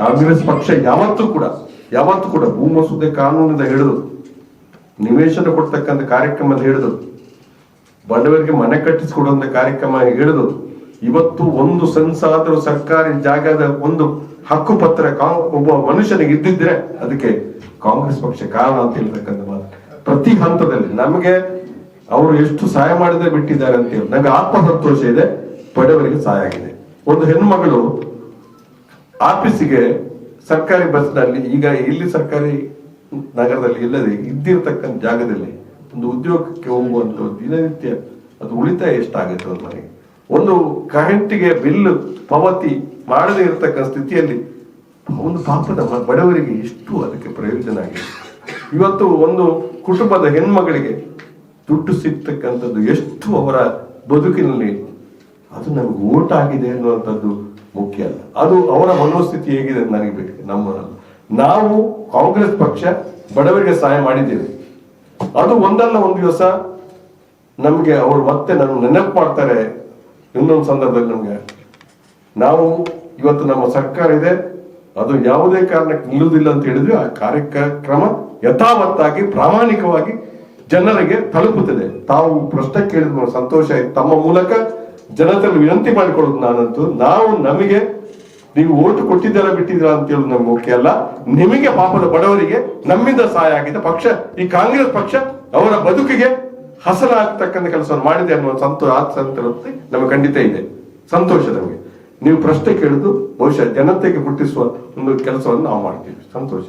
ಕಾಂಗ್ರೆಸ್ ಪಕ್ಷ ಯಾವತ್ತೂ ಕೂಡ ಯಾವತ್ತೂ ಕೂಡ ಭೂ ಮಸೂದೆ ಕಾನೂನಿಂದ ಹಿಡಿದು, ನಿವೇಶನ ಕೊಡ್ತಕ್ಕಂಥ ಕಾರ್ಯಕ್ರಮದ ಹಿಡಿದು, ಬಡವರಿಗೆ ಮನೆ ಕಟ್ಟಿಸಿಕೊಡುವಂತ ಕಾರ್ಯಕ್ರಮ ಹಿಡಿದು, ಇವತ್ತು ಒಂದು ಸಂಸಾದರು ಸರ್ಕಾರಿ ಜಾಗದ ಒಂದು ಹಕ್ಕುಪತ್ರ ಒಬ್ಬ ಮನುಷ್ಯನಿಗೆ ಇದ್ದಿದ್ರೆ ಅದಕ್ಕೆ ಕಾಂಗ್ರೆಸ್ ಪಕ್ಷ ಕಾರಣ ಅಂತ ಹೇಳ್ತಕ್ಕಂಥ ಮಾತು. ಪ್ರತಿ ಹಂತದಲ್ಲಿ ನಮಗೆ ಅವರು ಎಷ್ಟು ಸಹಾಯ ಮಾಡಿದ್ರೆ ಬಿಟ್ಟಿದ್ದಾರೆ ಅಂತ ಹೇಳಿ ನನಗೆ ಆತ್ಮಸಂತೋಷ ಇದೆ, ಬಡವರಿಗೆ ಸಹಾಯ ಆಗಿದೆ. ಒಂದು ಹೆಣ್ಮಗಳು ಆಫೀಸಿಗೆ ಸರ್ಕಾರಿ ಬಸ್ನಲ್ಲಿ ಈಗ ಇಲ್ಲಿ ಸರ್ಕಾರಿ ನಗರದಲ್ಲಿ ಇಲ್ಲದೆ ಇದ್ದಿರತಕ್ಕಂಥ ಜಾಗದಲ್ಲಿ ಒಂದು ಉದ್ಯೋಗಕ್ಕೆ ಹೋಗುವಂತ ದಿನನಿತ್ಯ ಅದು ಉಳಿತಾಯ ಎಷ್ಟಾಗುತ್ತೆ ಒಂದು ಮನೆಗೆ ಒಂದು ಕರೆಂಟಿಗೆ ಬಿಲ್ ಪಾವತಿ ಮಾಡದೇ ಇರತಕ್ಕಂಥ ಸ್ಥಿತಿಯಲ್ಲಿ ಒಂದು ಪಾಪದ ಬಡವರಿಗೆ ಎಷ್ಟು ಅದಕ್ಕೆ ಪ್ರಯೋಜನ ಆಗಿದೆ. ಇವತ್ತು ಒಂದು ಕುಟುಂಬದ ಹೆಣ್ಮಗಳಿಗೆ ದುಡ್ಡು ಸಿಗ್ತಕ್ಕಂಥದ್ದು ಎಷ್ಟು ಅವರ ಬದುಕಿನಲ್ಲಿ ಅದು ನಮ್ಗೆ ಓಟ್ ಆಗಿದೆ ಅನ್ನುವಂಥದ್ದು ಮುಖ್ಯ ಅಲ್ಲ. ಅದು ಅವರ ಮನೋಸ್ಥಿತಿ ಹೇಗಿದೆ ನನಗೆ ಬೇಕು ನಮ್ಮ ನಾವು ಕಾಂಗ್ರೆಸ್ ಪಕ್ಷ ಬಡವರಿಗೆ ಸಹಾಯ ಮಾಡಿದ್ದೇವೆ. ಅದು ಒಂದಲ್ಲ ಒಂದು ದಿವಸ ನಮ್ಗೆ ಅವರು ಮತ್ತೆ ನಮ್ಗೆ ನೆನಪು ಮಾಡ್ತಾರೆ. ಇನ್ನೊಂದು ಸಂದರ್ಭದಲ್ಲಿ ನಮ್ಗೆ ನಾವು ಇವತ್ತು ನಮ್ಮ ಸರ್ಕಾರ ಇದೆ, ಅದು ಯಾವುದೇ ಕಾರಣಕ್ಕೆ ನಿಲ್ಲುವುದಿಲ್ಲ ಅಂತ ಹೇಳಿದ್ರೆ ಆ ಕಾರ್ಯಕ್ರಮ ಯಥಾವತ್ತಾಗಿ, ಪ್ರಾಮಾಣಿಕವಾಗಿ ಜನರಿಗೆ ತಲುಪುತ್ತದೆ. ತಾವು ಪ್ರಶ್ನೆ ಕೇಳಿದ ಸಂತೋಷ ಆಯ್ತು. ತಮ್ಮ ಮೂಲಕ ಜನತೆಯಲ್ಲಿ ವಿನಂತಿ ಮಾಡಿಕೊಳ್ಳೋದು ನಾನಂತೂ, ನಾವು ನಮಗೆ ನೀವು ಓಟು ಕೊಟ್ಟಿದ್ದೀರಾ ಬಿಟ್ಟಿದ್ದೀರಾ ಅಂತ ಹೇಳೋದು ನಮ್ಗೆ ಮುಖ್ಯ ಅಲ್ಲ. ನಿಮಗೆ ಪಾಪದ ಬಡವರಿಗೆ ನಮ್ಮಿಂದ ಸಹಾಯ ಆಗಿದೆ ಪಕ್ಷ, ಈ ಕಾಂಗ್ರೆಸ್ ಪಕ್ಷ ಅವರ ಬದುಕಿಗೆ ಹಸನಾಗ್ತಕ್ಕಂಥ ಕೆಲಸವನ್ನು ಮಾಡಿದೆ ಅನ್ನುವ ಸಂತೋಷ ಸಂತೃಪ್ತಿ ನಮಗೆ ಖಂಡಿತ ಇದೆ. ಸಂತೋಷ ನಮಗೆ. ನೀವು ಪ್ರಶ್ನೆ ಕೇಳಿದ್ದು ಬಹುಶಃ ಜನತೆಗೆ ಹುಟ್ಟಿಸುವ ಒಂದು ಕೆಲಸವನ್ನು ನಾವು ಮಾಡ್ತೀವಿ. ಸಂತೋಷ.